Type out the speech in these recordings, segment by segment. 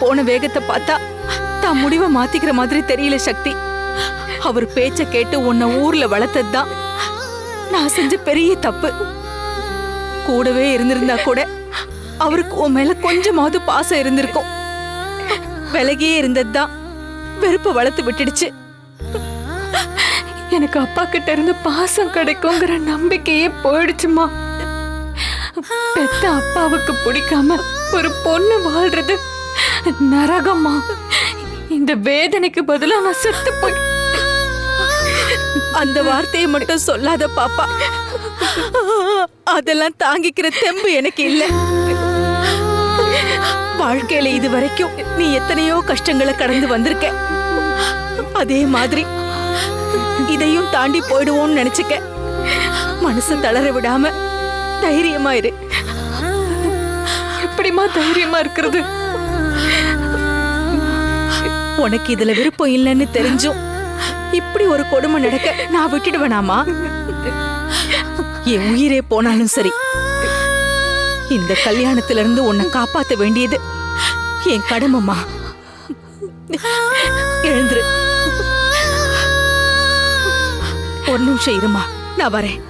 போன வேகத்தை பார்த்தா தான் முடிவை மாத்திக்கிற மாதிரி தெரியல சக்தி. அவர் பேச்ச கேட்டு உன்னை ஊர்ல வளர்த்தது தான் நான் செஞ்ச பெரிய தப்பு. கூடவே இருந்திருந்தா கூட அவருக்கு உன் மேல கொஞ்சமாவது பாசம் இருந்திருக்கும். விலகியே இருந்தது தான் வெறுப்பை வளர்த்து விட்டுடுச்சு. எனக்கு அப்பா கிட்ட இருந்து பாசம் கிடைக்குங்கிற நம்பிக்கையே போயிடுச்சுமா. பெத்த அப்பாவுக்கு பிடிக்காம ஒரு பொண்ணு வாழ்றது நரகம்மா. இந்த வேதனைக்கு பதிலா நான் செத்து போய் அந்த வார்த்தையை மட்டும் சொல்லாத பாப்பா. அதெல்லாம் தாங்கிக்கிற தெம்பு எனக்கு இல்ல. வாழ்க்கையில இது வரைக்கும் நீ எத்தனையோ கஷ்டங்களை கடந்து வந்திருக்க. அதே மாதிரி இதையும் தாண்டி போயிடுவோம்னு நினைச்சுக்க. மனசு தளர விடாம தைரியமா இரு. எப்படிமா தைரியமா இருக்கிறது? உனக்கு இதுல விருப்பம் இல்லைன்னு தெரிஞ்சும். இப்படி ஒரு கொடுமை நடக்க நான் விட்டுடுவேனாமா? என் உயிரே போனாலும் சரி. இந்த கல்யாணத்துல இருந்து உன்னை காப்பாத்த வேண்டியது என் கடமைமா எழுந்துரு. ஒரு நிமிஷம் இருமா. நான் வரேன்.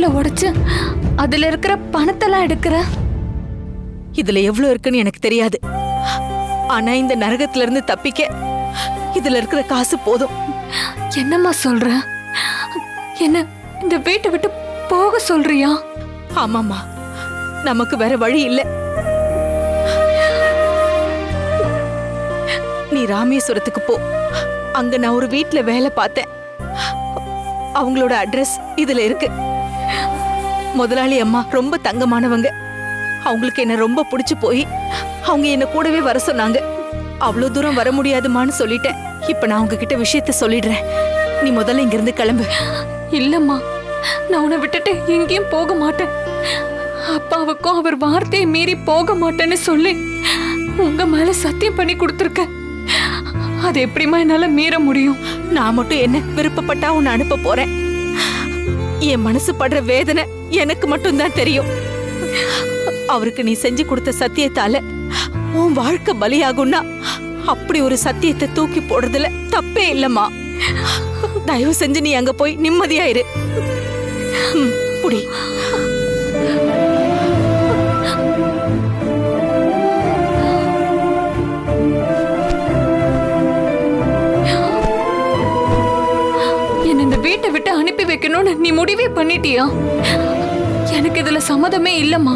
உண்டியல உடைச்சு அதுல இருக்கிற பணத்தெல்லாம் எடுக்கிற? இதுல எவ்வளவு இருக்குன்னு எனக்கு தெரியாது. ஆனா இந்த நரகத்துல இருந்து தப்பிக்க இதுல இருக்கிற காசு போதும். என்னம்மா சொல்ற? என்ன இந்த வீட்டை விட்டு போக சொல்றியா? ஆமாமா நமக்கு வேற வழி இல்ல. நீ ராமேஸ்வரத்துக்கு போ. அங்க நான் ஒரு வீட்ல வேலை பார்த்தேன். அவங்களோட அட்ரஸ் இதுல இருக்கு. முதலாளி அம்மா ரொம்ப தங்கமானவங்க. அவங்களுக்கு என்ன ரொம்ப பிடிச்சு போய் அவங்க என்ன கூடவே வர சொன்னாங்க. அவ்வளவு தூரம் வர முடியாதுமான்னு சொல்லிட்டேன். இப்ப நான் உங்ககிட்ட விஷயத்த சொல்லிடுறேன். நீ முதல்ல இங்க இருந்து கிளம்பு. இல்லம்மா நான் உன்னை விட்டுட்டு எங்கேயும் போக மாட்டேன். அப்பாவுக்கும் அவர் வார்த்தையை மீறி போக மாட்டேன்னு சொல்லி உங்க மேல சத்தியம் பண்ணி கொடுத்துருக்க. அது எப்படிம்மா என்னால மீற முடியும்? நான் மட்டும் என்ன விருப்பப்பட்டா உன்னை அனுப்ப போறேன். என் மனசு படுற வேதனை எனக்கு மட்டும்தான் தெரியும். அவருக்கு நீ செஞ்சு கொடுத்த சத்தியத்தால உன் வாழ்க்கை பலியாகும்னா அப்படி ஒரு சத்தியத்தை தூக்கி போடுறதுல தப்பே இல்லம்மா. தயவு செஞ்சு நீ அங்க போய் நிம்மதியாயிரு. புடி. என்ன இந்த வீட்டை விட்டு அனுப்பி வைக்கணும்னு நீ முடிவே பண்ணிட்டியா? எனக்கு இதுல சம்மதமே இல்லம்மா.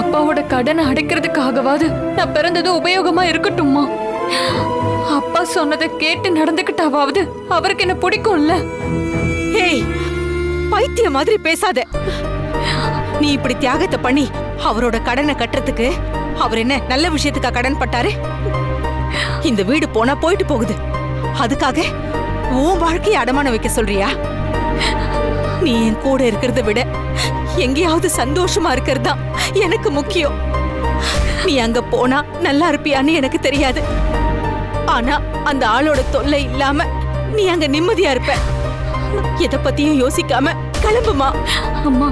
அப்பாவோட கடனை அடைக்கிறதுக்காகவாது நான் பிறந்தது உபயோகமா இருக்கட்டும்மா. அப்பா சொன்னதை கேட்டு நடந்துக்கிட்டாவது அவருக்கு என்ன பிடிக்கும்ல? ஏய் பைத்திய மாதிரி பேசாத. நீ இப்படி தியாகத்தை பண்ணி அவரோட கடனை கட்டுறதுக்கு அவர் என்ன நல்ல விஷயத்துக்கா கடன் பட்டாரு? இந்த வீடு போனா போயிட்டு போகுது. அதுக்காக உன் வாழ்க்கையை அடமானம் வைக்க சொல்றியா? நீ என் கூட இருக்கிறத விட எங்கேயாவது சந்தோஷமா இருக்கிறது தான் எனக்கு முக்கியம். நீ அங்க போனா நல்லா இருப்பியான்னு எனக்கு தெரியாது. ஆனா அந்த ஆளோட தொல்லை இல்லாம நீ அங்க நிம்மதியா இருப்ப. எதை பத்தியும் யோசிக்காம கிளம்புமா? அம்மா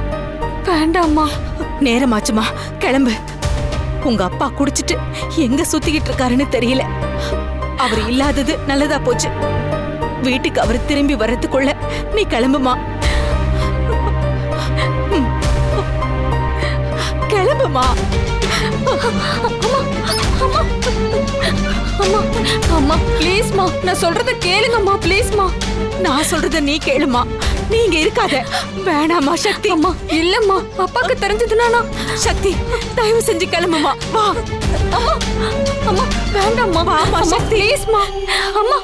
வேண்டாம்மா. நேரமாச்சுமா கிளம்பு. உங்க அப்பா குடிச்சிட்டு எங்க சுத்திக்கிட்டு இருக்காருன்னு தெரியல. அவர் இல்லாதது நல்லதா போச்சு. வீட்டுக்கு அவர் திரும்பி வர்றதுக்குள்ள நீ கிளம்புமா? கிளம்புமா அம்மா அம்மா ப்ளீஸ்மா நான் சொல்றத கேளுங்கம்மா ப்ளீஸ்மா நான் சொல்றத நீ கேளுமா. நீ இங்க இருக்காத. வேணாமா சக்தி. அம்மா. இல்லம்மா அப்பாக்கு தெரிஞ்சதுனா சக்தி தயவு செஞ்சு கிளம்புமா. வா. அம்மா அம்மா வேண்டாம்மா. அம்மா சக்தி. ப்ளீஸ்மா அம்மா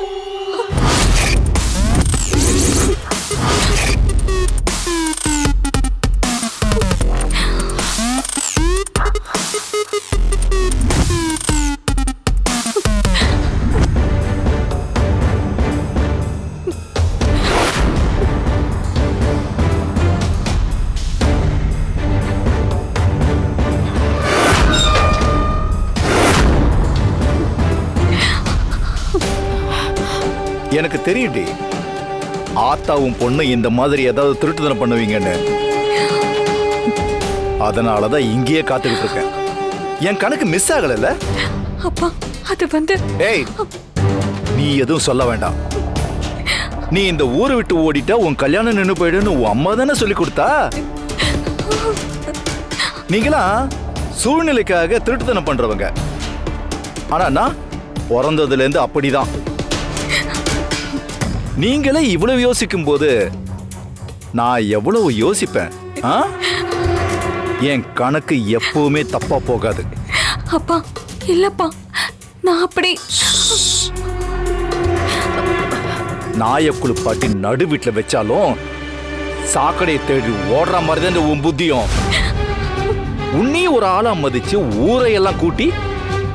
எனக்கு தெரியும்டி. ஆத்தாவும் பொண்ணு இந்த மாதிரி ஏதாவது திருட்டுத்தனம் பண்ணுவீங்கன்னு. அதனால தான் இங்கேயே காத்துக்கிட்டு இருக்கேன். என் கணக்கு மிஸ் ஆகலைல்ல? அப்பா அது வந்து ஏய் நீ எதுவும் சொல்ல வேண்டாம். நீ இந்த ஊரை விட்டு ஓடிட்டா உன் கல்யாணம் நின்னு போயிடுன்னு உன் அம்மா தானே சொல்லி கொடுத்தா? நீங்களாம் சூழ்நிலைக்காக திருட்டுத்தனம் பண்றவங்க. ஆனா நான் பிறந்ததுல இருந்து அப்படிதான். நீங்களே இவ்வளவு யோசிக்கும் போது நான் எவ்வளவு யோசிப்பேன்? என் கணக்கு எப்பவுமே தப்பா போகாது. அப்பா இல்லப்பா நான் அப்படி நாயை குளிப்பாட்டி நடு வீட்டுல வச்சாலும் சாக்கடையை தேடி ஓடுற மாதிரி தான் உன் புத்தியும். உன்னையும் ஒரு ஆளா மதிச்சு ஊரையெல்லாம் கூட்டி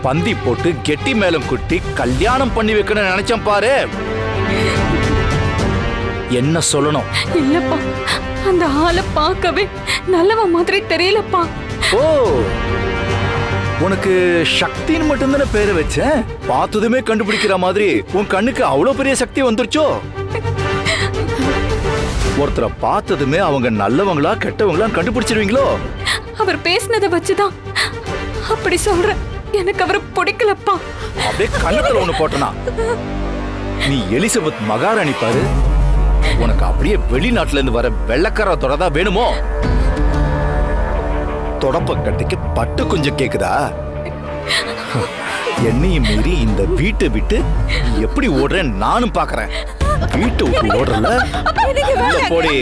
பந்தி போட்டு கெட்டி மேலம் குட்டி கல்யாணம் பண்ணி வைக்கணும்னு நினைச்சேன் பாரு. என்ன சொல்லணும்? இல்லப்பா அந்த ஆளை பார்க்கவே நல்லவ மாதிரி தெரியலப்பா. ஓ உனக்கு சக்தின்னு மட்டும்தானே பேரை வச்சேன்? பார்த்ததுமே கண்டுபிடிக்கிற மாதிரி உன் கண்ணுக்கு அவ்வளவு பெரிய சக்தி வந்துருச்சோ? ஒருத்தரை பார்த்ததுமே அவங்க நல்லவங்களா கெட்டவங்களா கண்டுபிடிச்சிருவீங்களோ? அவர் பேசினதை வச்சுதான் அப்படி சொல்றேன். எனக்கு அவரை பிடிக்கலப்பா. அப்படியே கண்ணத்துல ஒண்ணு போட்டனா? நீ எலிசபெத் மகாராணி பாரு. உனக்கு அப்படியே வெளிநாட்டுல இருந்து வர வெள்ளக்கார தொடதா வேணுமோ? தொடப்ப கட்டிக்கு பட்டு கொஞ்சம் கேக்குதா? என்னையும் மீறி இந்த வீட்டை விட்டு எப்படி ஓடுறேன்னு நானும் பாக்குறேன். வீட்டை விட்டு ஓடுறல போடி.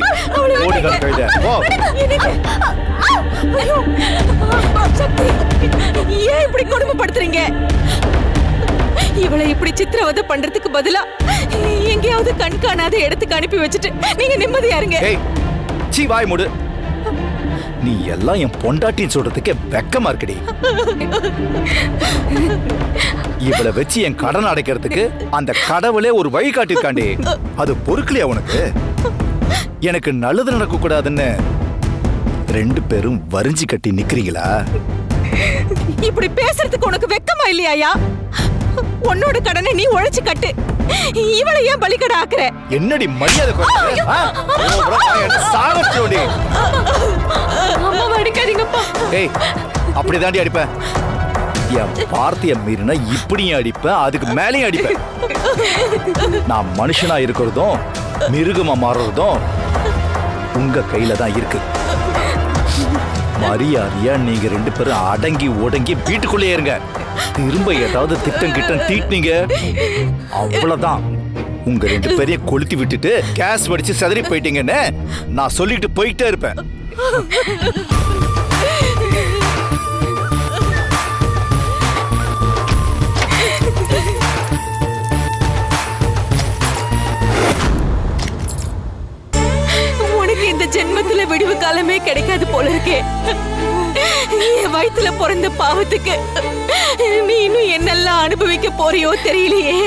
ஓடுகள் கழுத. ஓ ஏன் இப்படி கொடுமைப்படுத்துறீங்க? இவளை இப்படி சித்திரவதை பண்றதுக்கு பதிலா எங்கேயாவது கண் காணாத இடத்துக்கு அனுப்பி வச்சுட்டு நீங்க நிம்மதியா இருங்க. சீ வாய் மூடு. நீ எல்லாம் என் பொண்டாட்டின்னு சொல்றதுக்கே வெக்கமா இருக்குடி. இவளை வச்சு என் கடன் அடைக்கிறதுக்கு அந்த கடவுளே ஒரு வழி காட்டியிருக்காண்டி. அது பொறுக்கலையா உனக்கு? எனக்கு நல்லது நடக்க கூடாதுன்னு ரெண்டு பேரும் வரிஞ்சு கட்டி நிக்கிறீங்களா? இப்படி பேசுறதுக்கு உனக்கு வெக்கமா இல்லையாயா உன்னோட கடனை நீ உழைச்சு கட்டு. இவளை ஏன் பலிக்கடை ஆக்குற? என்னடி மரியாதை சாகடிச்சோடி. அம்மாவை அடிக்காதீங்கப்பா ஏய் அப்படிதாண்டி அடிப்பேன் என் வார்த்தைய மீறினா இப்படியும் அடிப்பேன் அதுக்கு மேலேயும் அடிப்பேன் நான் மனுஷனா இருக்கிறதும் மிருகமா மாறுறதும் உங்க கையில தான் இருக்கு. மரியாதையா நீங்க ரெண்டு பேரும் அடங்கி ஒடங்கி வீட்டுக்குள்ளே இருங்க. திரும்ப ஏதாவது திட்டம் கிட்டம் தீட்டினீங்க? அவ்வளவுதான். உங்க ரெண்டு பேரையும் கொளுத்தி விட்டுட்டு கேஸ் வடிச்சு சிதறி போயிட்டீங்கன்னு நான் சொல்லிட்டு போயிட்டே இருப்பேன். உனக்கு இந்த ஜென்மத்துல விடிவு காலமே கிடைக்காது போல இருக்கே. என் வயித்துல பிறந்த பாவத்துக்கு. நீ இன்னும் என்னெல்லாம் அனுபவிக்க போறியோ தெரியலையே.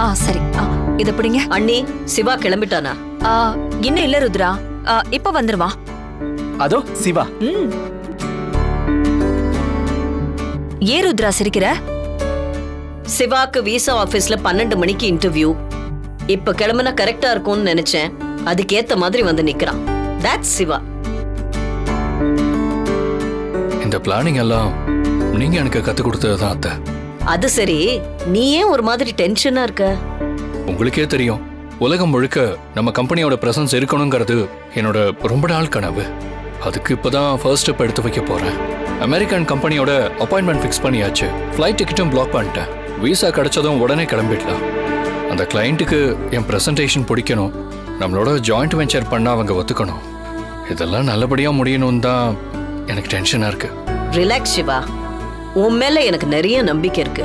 ஆ சரி. ஆ, இத பிடிங்க. அண்ணி சிவா கிளம்பிட்டானா? ஆ, இன்னும் இல்ல ருத்ரா. ஆ, இப்ப வந்துருவா. அதோ சிவா. ம். ஏன் ருத்ரா சிரிக்கிற? சிவாக்கு விசா ஆபீஸ்ல பன்னெண்டு மணிக்கு இன்டர்வியூ இப்ப கிளம்புனா கரெக்டா இருக்கும்னு நினைச்சேன். அதுக்கேத்த மாதிரி வந்து நிக்கிறான். தட்ஸ் சிவா. இந்த பிளானிங் எல்லாம் நீங்க எனக்கு கத்து கொடுத்தது தான் அத்தை. அது சரி. நீ ஏன் ஒரு மாதிரி டென்ஷனா இருக்க? உங்களுக்கே தெரியும். உலகம் முழுக்க நம்ம கம்பெனியோட பிரசன்ஸ் இருக்கணுங்கிறது என்னோட ரொம்ப நாள் கனவு. அதுக்கு இப்பதான் ஃபர்ஸ்ட் ஸ்டெப் எடுத்து வைக்க போறேன். அமெரிக்கன் கம்பெனியோட அப்பாயின்மெண்ட் ஃபிக்ஸ் பண்ணியாச்சு. ஃப்ளைட் டிக்கெட்டும் பிளாக் பண்ணிட்டேன். விசா கிடைச்சதும் உடனே கிளம்பிடலாம். அந்த கிளைண்ட்டுக்கு என் ப்ரெசன்டேஷன் பிடிக்கணும். நம்மளோட ஜாயிண்ட் வெஞ்சர் பண்ண அவங்க ஒத்துக்கணும். இதெல்லாம் நல்லபடியாக முடியணும் தான் எனக்கு டென்ஷனாக இருக்கு. ரிலாக்ஸ் சிவா. உன் மேலே எனக்கு நிறைய நம்பிக்கை இருக்கு.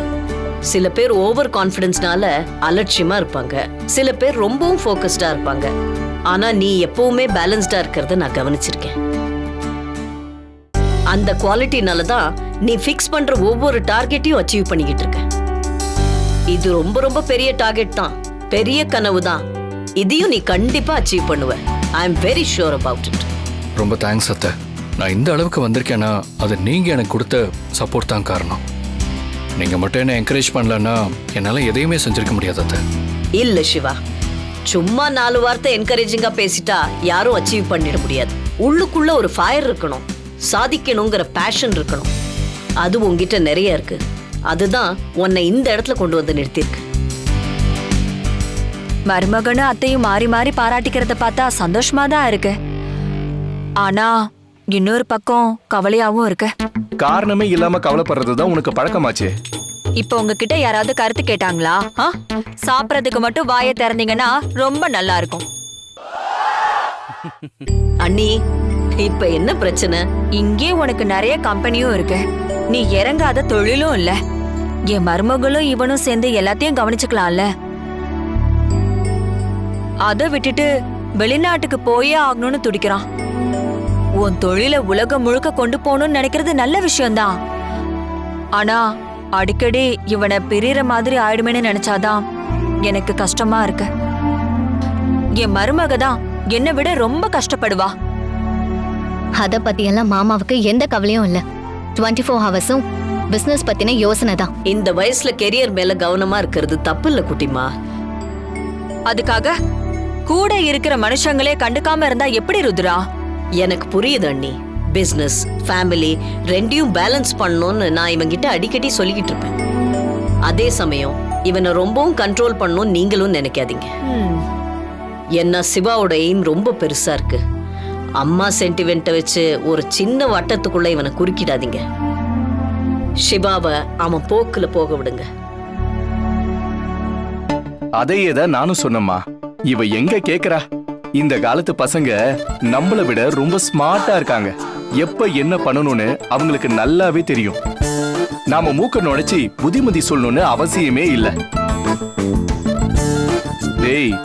சில பேர் ஓவர் கான்ஃபிடென்ஸ்னால அலட்சியமாக இருப்பாங்க. சில பேர் ரொம்பவும் ஃபோக்கஸ்டாக இருப்பாங்க. ஆனால் நீ எப்பவுமே பேலன்ஸ்டாக இருக்கிறத நான் கவனிச்சிருக்கேன். அந்த குவாலிட்டினால தான் நீ ஃபிக்ஸ் பண்ணுற ஒவ்வொரு டார்கெட்டையும் அச்சீவ் பண்ணிக்கிட்டு இருக்க. இது ரொம்ப ரொம்ப பெரிய டார்கெட் தான். பெரிய கனவு தான். இதையும் நீ கண்டிப்பா அச்சீவ் பண்ணுவ. I am very sure about it ரொம்ப தேங்க்ஸ் அத்தை. நான் இந்த அளவுக்கு வந்திருக்கேன்னா அது நீங்க எனக்கு கொடுத்த சப்போர்ட் தான் காரணம். நீங்க மட்டும் என்ன என்கரேஜ் பண்ணலன்னா என்னால எதையுமே செஞ்சிருக்க முடியாது அத்தை. இல்ல சிவா. சும்மா நாலு வார்த்தை என்கரேஜிங்கா பேசிட்டா யாரும் அச்சீவ் பண்ணிட முடியாது. உள்ளுக்குள்ள ஒரு ஃபயர் இருக்கணும். சாதிக்கணுங்கிற பேஷன் இருக்கணும். அது உன்கிட்ட நிறைய இருக்கு. அதுதான் உன்னை இந்த இடத்துல கொண்டு வந்து நிறுத்தியிருக்கு. மருமகனும் அத்தையும் மாறி மாறி பாராட்டிக்கிறத பார்த்தா சந்தோஷமா தான் இருக்கு. ஆனா இன்னொரு பக்கம் கவலையாவும் இருக்கு. காரணமே இல்லாம கவலைப்படுறது தான் உனக்கு பழக்கமாச்சே? இப்போ உங்ககிட்ட யாராவது கருத்து கேட்டாங்களா? சாப்பிடறதுக்கு மட்டும் வாயை திறந்தீங்கன்னா ரொம்ப நல்லா இருக்கும். அண்ணி இப்ப என்ன பிரச்சனை? இங்கே உனக்கு நிறைய கம்பெனியும் இருக்கு. நீ இறங்காத தொழிலும் இல்ல. என் மருமகளும் இவனும் சேர்ந்து எல்லாத்தையும் கவனிச்சுக்கலாம்ல. அதை விட்டுட்டு வெளிநாட்டுக்கு போயே ஆகணும்னு துடிக்கிறான். உன் தொழிலை உலகம் முழுக்க கொண்டு போகணும்னு நினைக்கிறது நல்ல விஷயம்தான். ஆனா அடிக்கடி இவனை பிரியற மாதிரி ஆயிடுமேன்னு நினைச்சாதான் எனக்கு கஷ்டமா இருக்கு. என் மருமக தான் என்னை விட ரொம்ப கஷ்டப்படுவா. அத பத்தியெல்லாம் மாமாவுக்கு எந்த கவலையும் இல்லை. டுவெண்ட்டி ஃபோர் ஹவர்ஸும் பிசினஸ் பத்தின யோசனை தான். இந்த வயசுல கெரியர் மேல கவனமா இருக்கிறது தப்பு இல்ல குட்டிமா. அதுக்காக கூட இருக்கிற மனுஷங்களே கண்டுக்காம இருந்தா எப்படி ருத்ரா? எனக்கு புரியுது அண்ணி. பிசினஸ் ஃபேமிலி ரெண்டையும் பேலன்ஸ் பண்ணணும்னு நான் இவங்கிட்ட அடிக்கடி சொல்லிக்கிட்டு இருப்பேன். அதே சமயம் இவனை ரொம்பவும் கண்ட்ரோல் பண்ணணும்னு நீங்களும் நினைக்காதீங்க. என்ன சிவாவோட எய்ம் ரொம்ப பெருசா இருக்கு. அம்மா சென்டிமெண்ட்டை வச்சு ஒரு சின்ன வட்டத்துக்குள்ள இவனை குறுக்கிடாதீங்க. சிவாவை அவன் போக்குல போக விடுங்க. அதையே தான் நானும் சொன்னம்மா. இவ எங்க கேக்குறா? இந்த காலத்து பசங்க நம்மள விட ரொம்ப ஸ்மார்ட்டா இருக்காங்க. எப்ப என்ன பண்ணணும்னு அவங்களுக்கு நல்லாவே தெரியும். நாம மூக்க நுழைச்சி புதிமதி சொல்லணும்னு அவசியமே இல்ல. டேய்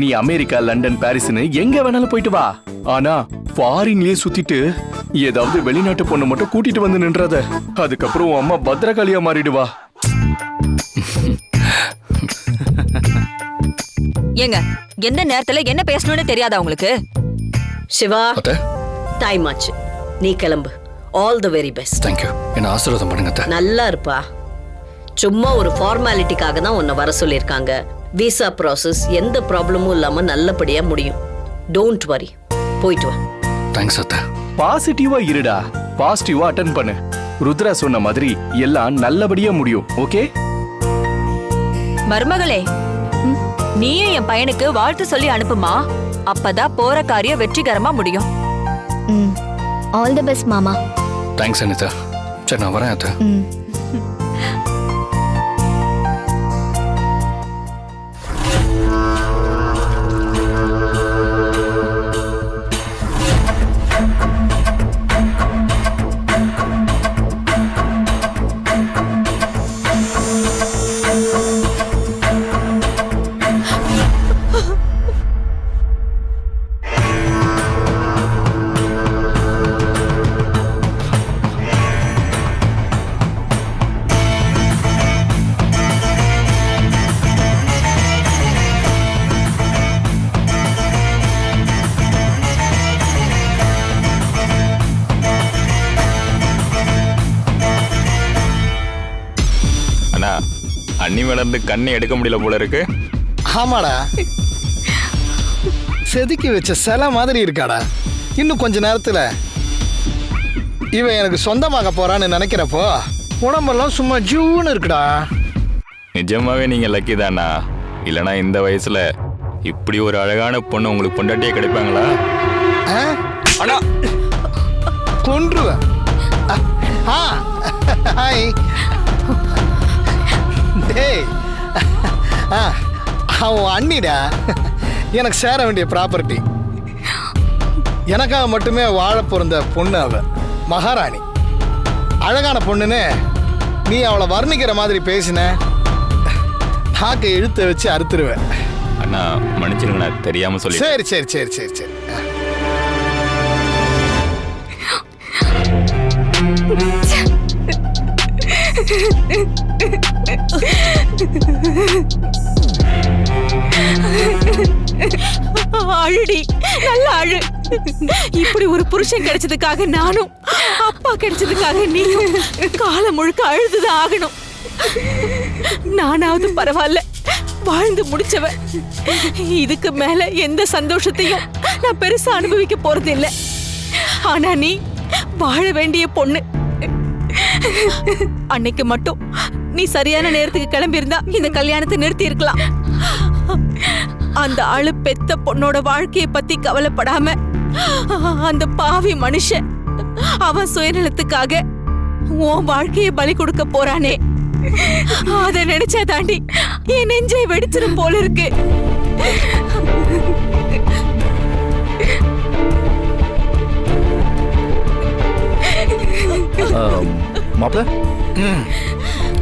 நீ அமெரிக்கா லண்டன் பாரிஸ்னு எங்க வேணாலும் போயிட்டு வா. ஆனா ஃபாரின்லயே சுத்திட்டு ஏதாவது வெளிநாட்டு பொண்ணை மட்டும் கூட்டிட்டு வந்து நின்றாத. அதுக்கப்புறம் உன் அம்மா பத்திரகாளியா மாறிடுவா. ஏங்க எந்த நேரத்துல என்ன பேசணும்னு தெரியாதா உங்களுக்கு? சிவா டைம் ஆச்சு. நீ கிளம்பு. All the very best thank you என்ன ஆசீர்வாதம் பண்ணுங்க நல்லா இருப்பா. சும்மா ஒரு ஃபார்மாலிட்டிக்காக தான் உன்னை வர சொல்லியிருக்காங்க. விசா ப்ராசஸ் எந்த ப்ராப்ளமும் இல்லாம நல்லபடியா முடியும். டோன்ட் வரி போயிட்டு வா. தேங்க்ஸ் அத்தை. பாசிட்டிவா இருடா. பாசிட்டிவா அட்டன் பண்ணு. ருத்ரா சொன்ன மாதிரி எல்லாம் நல்லபடியா முடியும் ஓகே மருமகளே நீயும் என் பையனுக்கு வாழ்த்து சொல்லி அனுப்புமா? அப்பதான் போற காரியம் வெற்றிகரமா முடியும். ஆல் தி பெஸ்ட் மாமா. தேங்க்ஸ் அனிதா. சரி நான் வரேன் அத்தை. இருந்து கண்ணை எடுக்க முடியல போல இருக்கு. ஆமாடா. செதுக்கி வச்ச சிலை மாதிரி இருக்காடா. இன்னும் கொஞ்ச நேரத்துல இவன் எனக்கு சொந்தமாக போறான்னு நினைக்கிறப்போ உடம்பெல்லாம் சும்மா ஜூன்னு இருக்குடா. நிஜமாவே நீங்க லக்கி தானா? இல்லனா இந்த வயசுல இப்படி ஒரு அழகான பொண்ணு உங்களுக்கு பொண்டாட்டியே கிடைப்பாங்களா? அண்ணா! கொன்றுவேன் ஆ. ஹாய். டேய். ஆ அவன் அண்ணிடா. எனக்கு சேர வேண்டிய ப்ராப்பர்ட்டி எனக்காக மட்டுமே வாழ பிறந்த பொண்ணு அவ. மகாராணி. அழகான பொண்ணுன்னு நீ அவளை வர்ணிக்கிற மாதிரி பேசின நாக்கை இழுத்த வச்சு அறுத்துருவேன். அண்ணா மன்னிச்சிருங்கண்ணா தெரியாம சொல்லி சரி சரி சரி சரி சரி. அழுடி நல்லா அழு இப்படி ஒரு புருஷன் கிடைச்சதுக்காக நானும் அப்பா கிடைச்சதுக்காக நீயும் காலம் முழுக்க அழுதுதான் ஆகணும். நானாவது பரவாயில்ல வாழ்ந்து முடிச்சவ இதுக்கு மேல எந்த சந்தோஷத்தையும் நான் பெருசா அனுபவிக்க போறது இல்லை ஆனா நீ வாழ வேண்டிய பொண்ணு. அன்னைக்கு மட்டும் நீ சரியான நேரத்துக்கு கிளம்பியிருந்தா இந்த கல்யாணத்தை நிறுத்தி இருக்கலாம் அந்த ஆளு பெத்த பொண்ணோட வாழ்க்கைய பத்தி கவலைப்படாம அந்த பாவி மனுஷன் அவன் சுயநலத்துக்காக உன் வாழ்க்கைய பலி கொடுக்க போறானே. அத நினைச்சா தாண்டி என் நெஞ்சை வெடிச்சிடும் போல இருக்கு. மாப்பிள?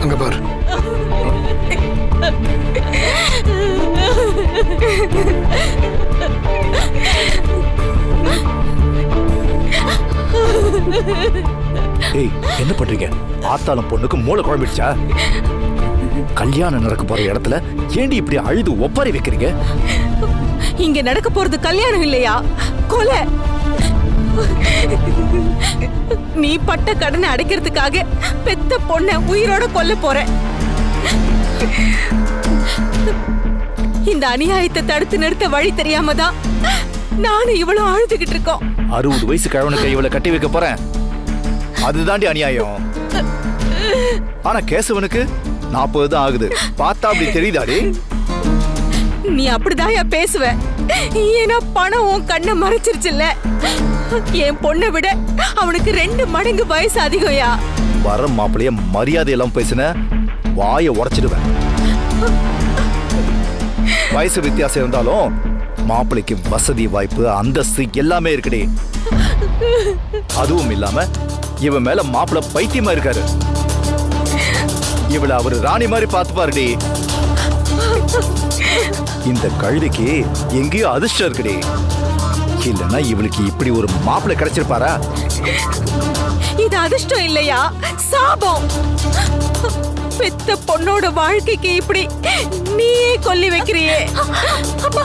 அங்க பாரு. ஏய் என்ன பண்றீங்க? ஆத்தாலும் பொண்ணுக்கு மூளை குழம்பிடுச்சா? கல்யாணம் நடக்க போற இடத்துல ஏண்டி இப்படி அழுது ஒப்பாரி வைக்கிறீங்க? இங்க நடக்க போறது கல்யாணம் இல்லையா? கொலை. நீ பட்ட கடனை அடைக்கிறதுக்காக பெத்த பொண்ண உயிரோட கொல்ல போற. இந்த அநியாயத்தை தடுத்து நிறுத்த வழி தெரியாம தான் நானும் இவ்வளவு அழுதுகிட்டு இருக்கோம். அறுபது வயசு கிழவனுக்கு இவளை கட்டி வைக்க போறேன். அதுதாண்டி அநியாயம். ஆனா கேசவனுக்கு நாற்பது தான் ஆகுது. பார்த்தா அப்படி தெரியுதாடி? நீ அப்படிதாயா பேசுவ. ஏன்னா பணம் உன் கண்ணை மறைச்சிருச்சுல்ல. என் பொண்ணை விட அவனுக்கு ரெண்டு மடங்கு வயசு அதிகம்யா. வர மாப்பிளைய மரியாதை எல்லாம் பேசின வாயை உடைச்சிடுவேன். வயசு வித்தியாசம் இருந்தாலும் மாப்பிளைக்கு வசதி வாய்ப்பு அந்தஸ்து எல்லாமே இருக்குடி. அதுவும் இல்லாம இவன் மேல மாப்பிள பைத்தியமா இருக்காரு. இவளை அவர் ராணி மாதிரி பார்த்துப்பாருடி. இந்த கழுதிக்கு எங்கேயோ அதிர்ஷ்டம் இருக்குடி. இல்லைன்னா இவளுக்கு இப்படி ஒரு மாப்பிள்ளை கிடைச்சிருப்பாரா? இது அதிர்ஷ்டம் இல்லையா? சாபம். பெத்த பொண்ணோட வாழ்க்கைக்கு இப்படி நீயே கொல்லி வைக்கிறியே.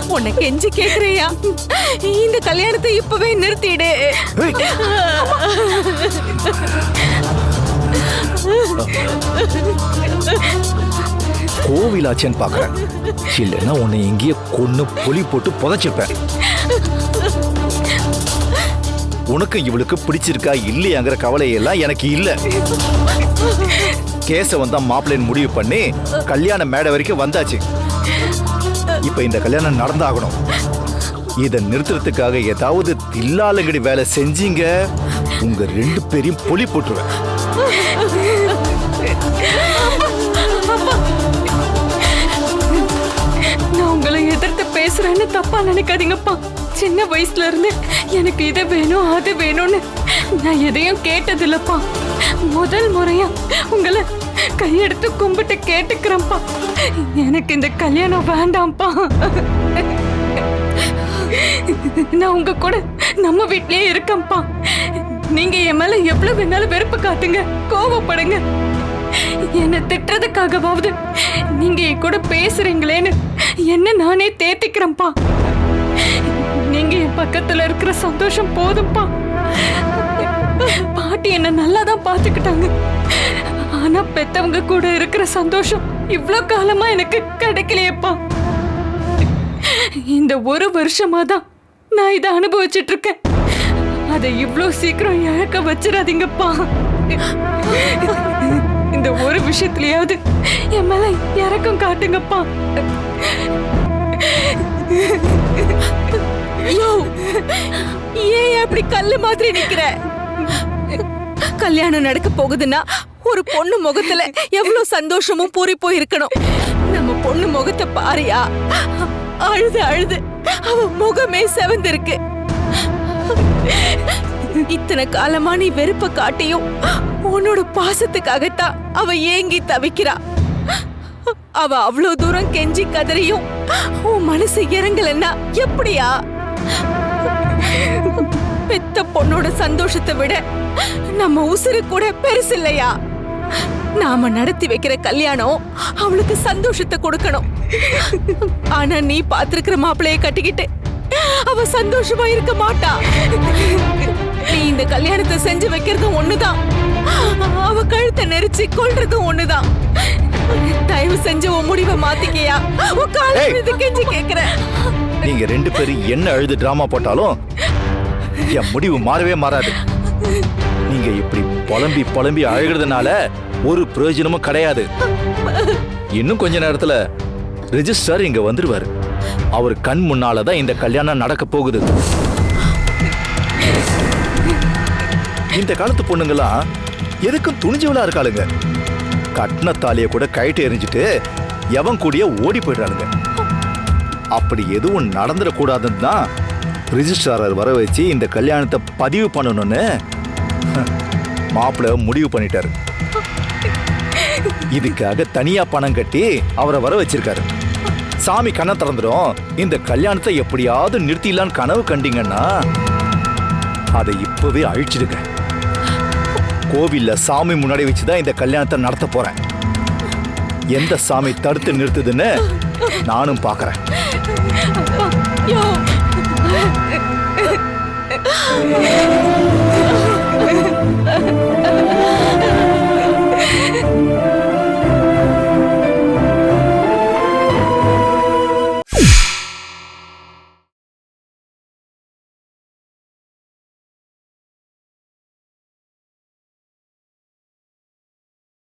உன்னை கெஞ்சி கேக்குறியா? இந்த கல்யாணத்தை இப்பவே நிறுத்திடு. கோவிலாச்சேன்னு பாக்குறேன். இல்லைன்னா உன்னை எங்கேயே கொன்னு பொலி போட்டு புதைச்சிருப்பேன். உனக்கு இவளுக்கு பிடிச்சிருக்கா இல்லையாங்கிற கவலையெல்லாம் எனக்கு இல்ல. கேசவன் தான் மாப்பிள்ளைன்னு முடிவு பண்ணி கல்யாண மேடை வரைக்கும் வந்தாச்சு. இப்ப இந்த கல்யாணம் நடந்தாகணும். இதை நிறுத்துறதுக்காக ஏதாவது தில்லாலங்கடி வேலை செஞ்சீங்க. உங்க ரெண்டு பேரையும் பொலி போட்டுருவேன். நான் உங்களை எதிர்த்து பேசுறேன்னு தப்பா நினைக்காதீங்கப்பா. சின்ன வயசுல இருந்து எனக்கு இது வேணும் அது வேணும்னு நான் எதையும் கேட்டதில்லப்பா. முதல் முறையா உங்களை கையெடுத்து கும்பிட்டு கேட்டுக்கிறேன்ப்பா. எனக்கு இந்த கல்யாணம் வேண்டாம்ப்பா. நான் உங்க கூட நம்ம வீட்லயே இருக்கேன்ப்பா. நீங்க என் மேல எவ்வளவு வேணாலும் வெறுப்பு காட்டுங்க கோவப்படுங்க. என்ன திட்டுறதுக்காகவாவது நீங்க என் கூட பேசுறீங்களேன்னு என்ன நானே தேத்திக்கிறேன்ப்பா. நீங்க என் பக்கத்துல இருக்கிற சந்தோஷம் போதும்ப்பா பாட்டி என்ன நல்லா தான் பாத்துக்கிட்டாங்க ஆனா பெத்தவங்க கூட இருக்கிற சந்தோஷம் இவ்வளோ காலமா எனக்கு கிடைக்கலையேப்பா. இந்த ஒரு வருஷமா தான் நான் இதை அனுபவிச்சிட்டு இருக்கேன் அதை இவ்வளோ சீக்கிரம் இழக்க வச்சிடாதீங்கப்பா. இந்த ஒரு விஷயத்துலயாவது என் மேல இறக்கம் காட்டுங்கப்பா. ஐயோ ஏன் அப்படி கல்லு மாதிரி நிக்கிற? கல்யாணம் நடக்க போகுதுன்னா ஒரு பொண்ணு முகத்துல எவ்வளவு சந்தோஷமும் பூரி இருக்கணும் நம்ம பொண்ணு முகத்தை பாரியா? அழுது அழுது. அவ முகமே செவந்திருக்கு. இத்தனை காலமா நீ வெறுப்ப காட்டியும் உன்னோட பாசத்துக்காகத்தான் அவ ஏங்கி தவிக்கிறா. அவ அவ்வளவு தூரம் கெஞ்சி கதறியும் உன் மனசு இறங்கலன்னா எப்படியா? பெத்த பொண்ணோட சந்தோஷத்தை விட நம்ம உசுறு கூட பெருசு இல்லையா நாம நடத்தி வைக்கிற கல்யாணம் அவளுக்கு சந்தோஷத்தை கொடுக்கணும். ஆனா நீ பாத்திருக்கிற மாப்பிள்ளைய கட்டிக்கிட்டு அவ சந்தோஷமா இருக்க மாட்டா. நீ இந்த கல்யாணத்தை செஞ்சு வைக்கிறதும் ஒண்ணுதான். அவ கழுத்தை நெரிச்சு கொல்றதும் ஒண்ணுதான். தயவு செஞ்சு உன் முடிவை மாத்திக்கியா? உன் கால ஏய். விழுந்து கெஞ்சி கேக்குறேன். நீங்க ரெண்டு பேரும் என்ன அழுது டிராமா போட்டாலும் என் முடிவு மாறவே மாறாது. நீங்க இப்படி புலம்பி புலம்பி அழுகிறதுனால ஒரு பிரயோஜனமும் கிடையாது. இன்னும் கொஞ்ச நேரத்துல ரெஜிஸ்டர் இங்க வந்துருவாரு. அவர் கண் முன்னால தான் இந்த கல்யாணம் நடக்க போகுது. இந்த காலத்து பொண்ணுங்களாம் எதுக்கும் துணிஞ்சவளா இருக்காளுங்க. கட்டின தாலியை கூட கைட்டு எரிஞ்சிட்டு எவன் கூடயே ஓடி போயிடுறாளுங்க. அப்படி எதுவும் நடந்துடக்கூடாதுன்னு தான் ரிஜிஸ்ட்ராரர் வர வச்சு இந்த கல்யாணத்தை பதிவு பண்ணணும்னு மாப்பிள்ள முடிவு பண்ணிட்டாரு. இதுக்காக தனியா பணம் கட்டி அவரை வர வச்சிருக்காரு. சாமி கண்ணை திறந்துடும். இந்த கல்யாணத்தை எப்படியாவது நிறுத்திடலான்னு கனவு கண்டீங்கன்னா அதை இப்பவே அழிச்சிடுங்க. கோவில்ல சாமி முன்னாடி வச்சு தான் இந்த கல்யாணத்தை நடத்த போறேன். எந்த சாமி தடுத்து நிறுத்துதுன்னு நானும் பார்க்குறேன்